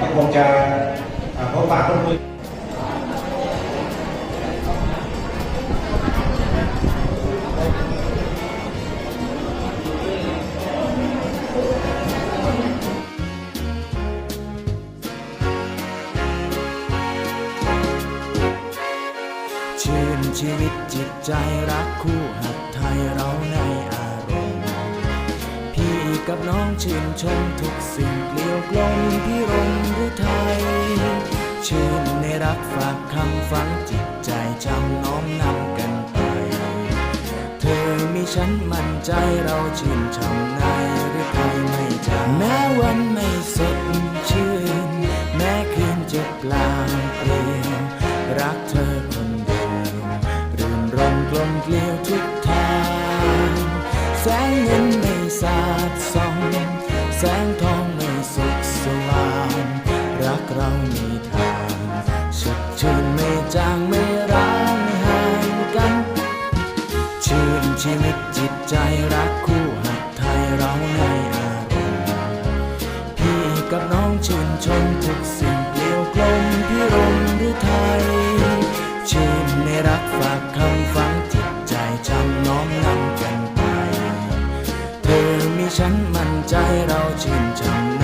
ก็คงจะพบปะพูดคุยชื่นชีวิตจิตใจรักคู่หัดไทยเราแน่ กับน้องชื่นชมทุกสิ่งเกลียวกลมพี่รมหรือไทยชื่นในรักฝากคำฝังจิตใจจำน้อมนำกันไป เธอมีฉันมั่นใจเราชื่นช่ำในหรือไทยไม่จางแม้วันไม่สดชื่น แม้คืนจะเปล่าเปลี่ยวรักเธอคนเดียวรื่นรมกลมเกลียวทุกทางแสงเงิน สาดส่องแสงทองไม่สุขสว่างรักเรามีทางสดชื่นไม่จางไม่ร้างห่างกัน ชื่นชีวิตจิตใจรักคู่หัดไทยเราในอารมณ์พี่กับน้องชื่นชมทุกสิ่งเกลียวกลมพี่รมหรือไทยชื่นในรักฝากคำฝังจิ ฉันมั่นใจเราชื่นชมน